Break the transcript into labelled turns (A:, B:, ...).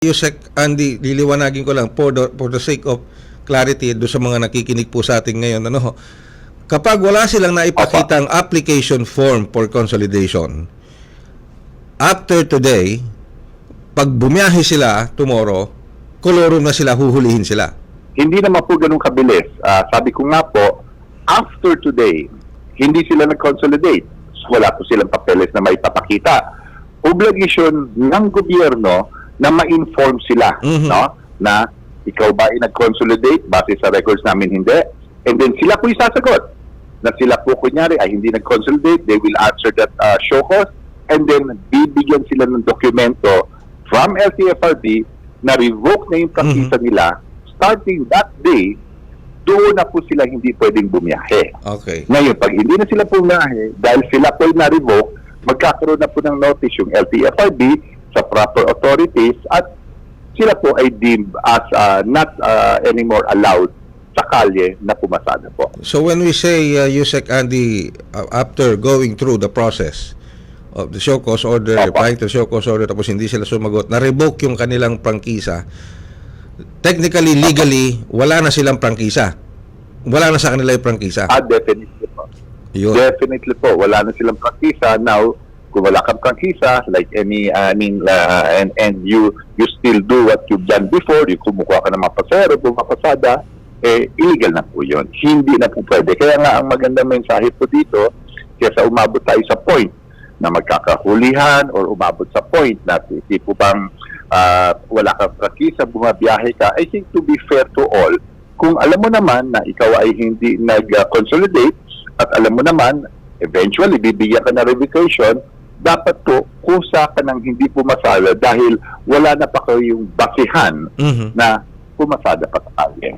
A: Yusek Andy, liliwanagin ko lang for the, for the sake of clarity do sa mga nakikinig po sa atin ngayon ano. Kapag wala silang naipakitang application form for consolidation, after today, pag bumiyahe sila tomorrow, kolorum na sila, huhulihin sila.
B: Hindi naman po ganun kabilis. Ah, sabi ko nga po, after today, hindi sila nag-consolidate. So, wala po silang papeles na may papakita. Obligation ng gobyerno na ma-inform sila
A: Mhm.
B: no? na ikaw ba ay nag-consolidate base sa records namin hindi. And then sila po isasagot na sila po kunyari ay hindi nag-consolidate, they will answer that uh, show cause and then bibigyan sila ng dokumento from LTFRB na revoke na yung practice nila starting that day doon na po sila hindi pwedeng bumiyahe.
A: Okay.
B: Ngayon, pag hindi na sila pumahe, dahil sila po na-revoke, magkakaroon na po ng notice yung LTFRB sa proper authorities at sila po ay deemed as uh, not uh, anymore allowed sa kalye na pumasada po.
A: So when we say uh, Yusek Andy uh, after going through the process of the show cause order,
B: Opo.
A: replying to show cause order tapos hindi sila sumagot, na-revoke yung kanilang prangkisa. Technically, legally, wala na silang prangkisa. Wala na sa kanila yung prangkisa.
B: Ah, definitely po.
A: Yun.
B: Definitely po. Wala na silang prangkisa. Now, kung wala kang prangkisa, like any, I mean, uh, and, and you you still do what you've done before, you kumukuha ka ng mga pasero, pumapasada, eh, illegal na po yun. Hindi na po pwede. Kaya nga, ang magandang mensahe po dito, kesa umabot tayo sa point na magkakahulihan or umabot sa point na tipo bang ah, wala kang prangkisa, bumabiyahe ka, I think to be fair to all, kung alam mo naman na ikaw ay hindi nag-consolidate at alam mo naman, eventually bibigyan ka na revocation, dapat to kusa ka ng hindi pumasada dahil wala na pa kayong basihan
A: Mhm.
B: na pumasada pa sa kalye.